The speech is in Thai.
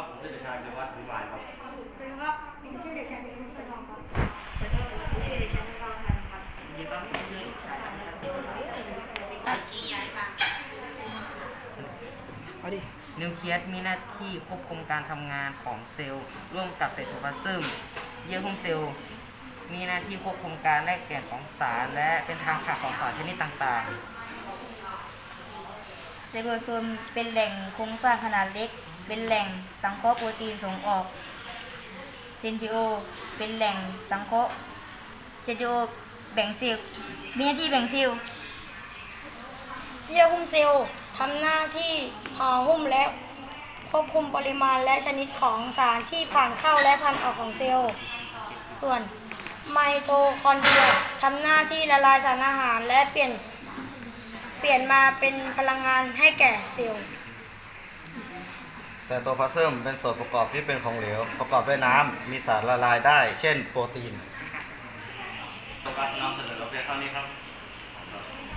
ครับผมชื่อเดชาจิวัฒน์วิมานครับสวัสดีครับผมชื่อเด็กชายเป็นมุสลิมครับสวัสดีครับผมชื่อเด็กชายเป็นกองทัพครับสวัสดีครับผมชื่อเด็กชายเป็นครับนิวเคลียสมีหน้าที่ควบคุมการทำงานของเซลล์ร่วมกับไซโตพลาซึมเยื่อหุ้มเซลล์มีหน้าที่ควบคุมการแลกเปลี่ยนของสารและเป็นทางผ่านของสารชนิดต่าง ไรโบโซมเป็นแหล่งโครงสร้างขนาดเล็ก เป็นแหล่งสังเคราะห์โปรตีนส่งออกเซนติโอ เป็นแหล่งสังเคราะห์เซนติโอแบ่งเซลล์มีหน้าที่แบ่งเซลล์เยื่อหุ้มเซลล์ทำหน้าที่ห่อหุ้มและควบคุมปริมาณและชนิดของสารที่ผ่านเข้าและผ่านออกของเซลล์ ส่วนไมโทคอนเดรียทำหน้าที่ละลายสารอาหารและเปลี่ยน เปลี่ยนมาเป็นพลังงานให้แก่เซลล์ไซโตพลาซึมเป็นส่วนประกอบที่เป็นของเหลว ประกอบด้วยน้ำมีสารละลายได้ เช่น โปรตีนการนำเสนอเพียงเท่านี้ครับ